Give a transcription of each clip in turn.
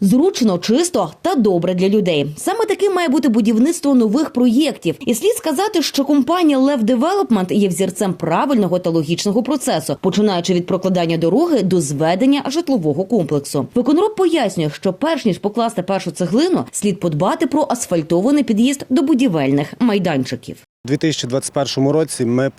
Зручно, чисто та добре для людей. Саме таким має бути будівництво нових проєктів. І слід сказати, що компанія Lev Development є взірцем правильного та логічного процесу, починаючи від прокладання дороги до зведення житлового комплексу. Виконроб пояснює, що перш ніж покласти першу цеглину, слід подбати про асфальтований під'їзд до будівельних майданчиків. У 2021 році ми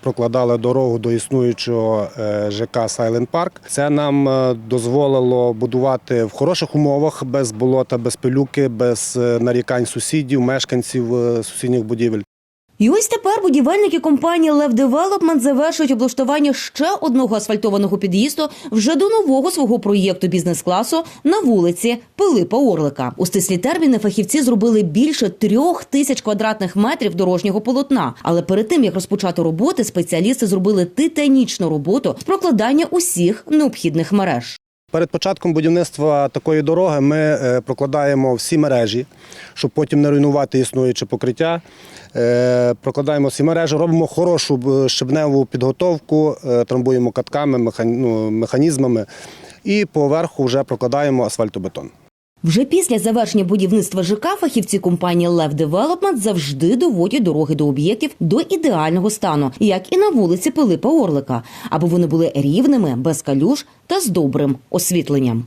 прокладали дорогу до існуючого е, ЖК Сайленд парк. Це нам е, дозволило будувати в хороших умовах, без болота, без пилюки, без е, нарікань сусідів, мешканців сусідніх будівель. І ось тепер будівельники компанії Lev Development завершують облаштування ще одного асфальтованого під'їзду вже до нового свого проєкту бізнес-класу на вулиці Пилипа Орлика. У стислі терміни фахівці зробили більше трьох тисяч квадратних метрів дорожнього полотна. Але перед тим як розпочати роботи, спеціалісти зробили титанічну роботу з прокладання усіх необхідних мереж. Перед початком будівництва такої дороги ми е, прокладаємо всі мережі, щоб потім не руйнувати існуюче покриття. Е, Прокладаємо всі мережі, робимо хорошу щебневу підготовку, е, трамбуємо катками, ну, механізмами і поверху вже прокладаємо асфальтобетон. Вже після завершення будівництва ЖК фахівці компанії Lev Development завжди доводять дороги до об'єктів до ідеального стану, як і на вулиці Пилипа Орлика, аби вони були рівними, без калюж та з добрим освітленням.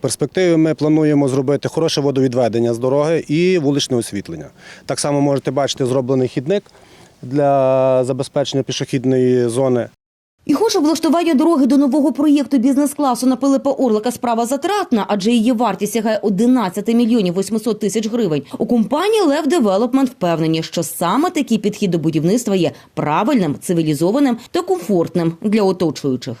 Перспективі ми плануємо зробити хороше водовідведення з дороги і вуличне освітлення. Так само можете бачити зроблений хідник для забезпечення пішохідної зони. І хоч облаштування дороги до нового проєкту бізнес-класу на Пилипа Орлика справа затратна, адже її вартість сягає 11 мільйонів 800 тисяч гривень. У компанії Лев Девелопмент впевнені, що саме такий підхід до будівництва є правильним, цивілізованим та комфортним для оточуючих.